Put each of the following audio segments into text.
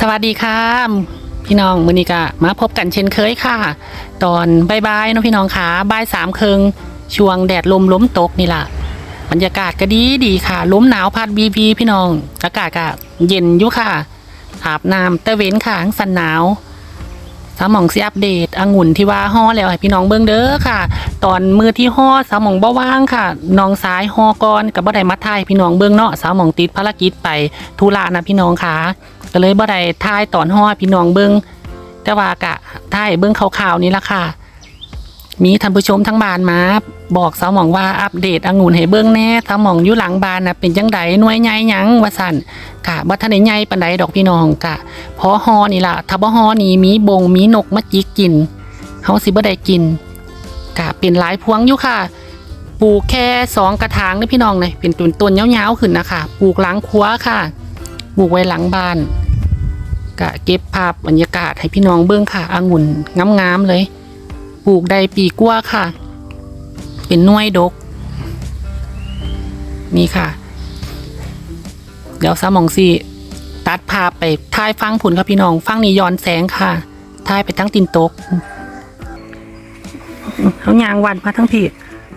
สวัสดีค่ะพี่น้องมือนี้ก็มาพบกันเช่นเคยค่ะ ตอนบายๆเนาะพี่น้องค่ะบ่ายสามครึ่งช่วงแดดลมล้มตกนี่ล่ะบรรยากาศก็ดีดีค่ะลมหนาวพัดบีบีพี่น้องอากาศก็เย็นอยู่ค่ะ อาบน้ำตะเวนค่ะสันหนาวสามองสิอัปเดตองุ่นที่ว่าห่อแล้วให้พี่น้องเบิ่งเด้อค่ะ ตอนมือที่ห่อสามองบ่ว่างค่ะน้องซ้ายห่อก่อนกับบ่ได้มาถ่ายพี่น้องเบิ่งเนาะสามองติดภารกิจไปธุระนะพี่น้องค่ะ ก็เลยบ่ได้ถ่ายตอนห่อพี่น้องเบิ่งแต่ว่ากะถ่ายเบิ่งคร่าวๆนี่ละค่ะ มีท่านผู้ชมทั้งบ้านมาบอกสาวหมองว่าอัปเดตองุ่นให้เบิ่งแน่สาวหมองอยู่หลังบ้านนะเป็นจังไดหน่วยใหญ่ยังว่าซั่นกะบ่ทันได้ใหญ่ปานใดดอกพี่น้องกะพอฮอนี่ล่ะถ้าบ่ฮอนี่มีบงมีนกมาจิกกินเฮาสิบ่ได้กินกะเป็นหลายพวงอยู่ค่ะปลูกแค่สองกระถางนี่พี่น้องเลยเป็นต้นต้นยาวๆขึ้นนะคะปลูกหลังครัวค่ะปลูกไว้หลังบ้าน กะเก็บภาพบรรยากาศให้พี่น้องเบิ่งค่ะองุ่นงามๆเลย ปลูกได้ปีกัวค่ะ เป็นน่วยดก นี่ค่ะ เดี๋ยวสามองสีตัดภาพไปท้ายฟังผุนครับพี่น้อง ฟังนี่ย้อนแสงค่ะท้ายไปทั้งตินโตกเขายางวันมาทั้งพี่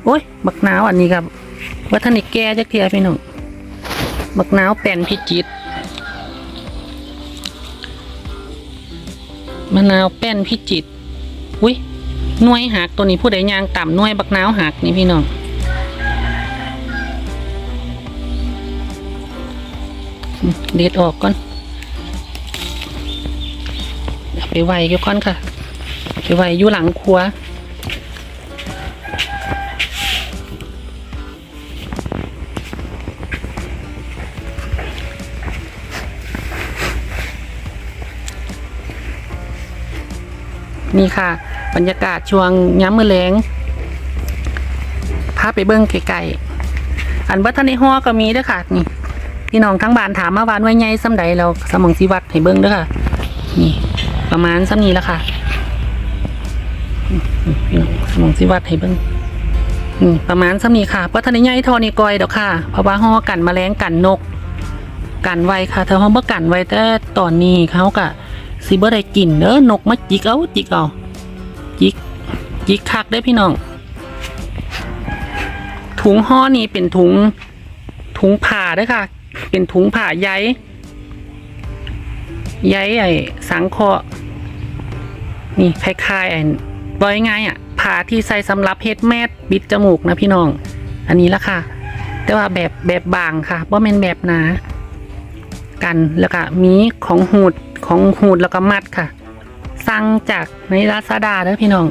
โอ้ย บักหนาวอันนี้ครับว่าท่านนี่แก้จักเทียพี่น้องบักหนาวแป่นพิจิตร มะนาวแป้นพิจิตอุ้ยหน่วยหักตัวนี้ผู้ใดยางต่ำหน่วยบักหนาวหักนี่พี่น้องเด็ดออกก่อนไปไว้ก่อนค่ะ ไปไว้อยู่หลังครัว นี่ค่ะ บรรยากาศช่วงย้ำมือแรงพาไปเบิ้งไกลๆอันวัฒนในห้อก็มีด้วยค่ะ นี่พี่น้องทั้งบ้านถามมาวาน่วยใหญ่ซ้ำใดเราสมองสิวัดให้เบิ้งด้วยค่ะ นี่ ประมาณซ้ำนี้แล้วค่ะพี่น้องสมองสิวัดให้เบิ้งอืมประมาณซ้ำนี้ค่ะวัฒนใหญ่เทอนีกอยดอกค่ะเพราะว่าหอกันแมลงกันนก กันไว้ค่ะถ้าเขาบ่กันไว้แต่ตอนนี้เขากะ สิบ่ได้กินเด้อนกมาจิกเอาจิกเอาจิกจิกคักได้พี่น้อง ถุงห่อนี่เป็นถุงถุงผ่าเด้วยค่ะ เป็นถุงผ่าใยใยไอ้สังเคราะห์นี่คล้ายๆไอ้บอยง่ายอะผ่าที่ใส่สำหรับเฮ็ดแมสบิดจมูกนะพี่น้อง อันนี้ละค่ะ แต่ว่าแบบแบบบางค่ะว่าเป็นแบบหนา กันแล้วก็มีของหูดของหูดแล้วก็มัดค่ะ สั่งจากในลาซาด้าเด้อพี่น้อง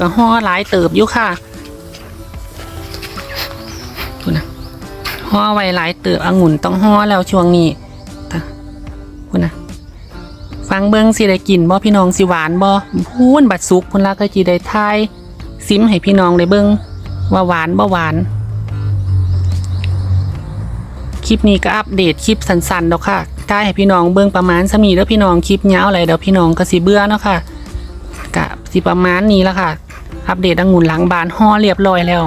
ก็ห่อหลายเติบอยู่ค่ะคุณนะห่อไว้หลายเติบองุ่นต้องห่อแล้วช่วงนี้ค่ะคุณนะ ฟังเบิ้งสิได้กินบ่พี่น้องสิหวานบ่พูนบัดสุกพุ่นละก็จีได้ทายซิมให้พี่น้องได้เบิ้งว่าหวานบ่หวาน คลิปนี้ก็อัปเดตคลิปสั้นๆแล้วค่ะทายให้พี่น้องเบิ้งประมาณสมีแล้วพี่น้องคลิปยาวอะไรเดี๋ยวพี่น้องก็สิเบื่อเนาะค่ะกะสิประมาณนี้ละค่ะ อัปเดตองุ่นหลังบานห่อเรียบร้อยแล้ว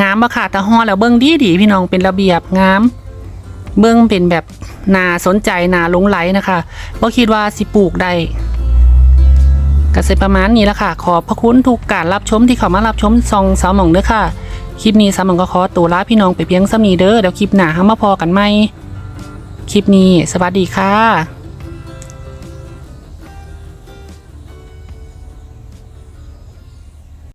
งามบ่ค่ะแต่ห่อแล้วเบิ้งดีดีพี่น้องเป็นระเบียบงาม เบิ้งเป็นแบบ นาสนใจนาหลงไหลนะคะเพราคิดว่าสิปลูกได้ก็สิประมาณนี้ละค่ะ ขอบพระคุณทุกการรับชมที่เข้ามารับชมซองสาวหม่องเด้อค่ะ คลิปนี้สาวหม่องก็ขอตัวลาพี่น้องไปเพียงสำนีเด้อเดี๋ยวคลิปหน้าเฮามาพอกันไหมคลิปนี้สวัสดีค่ะ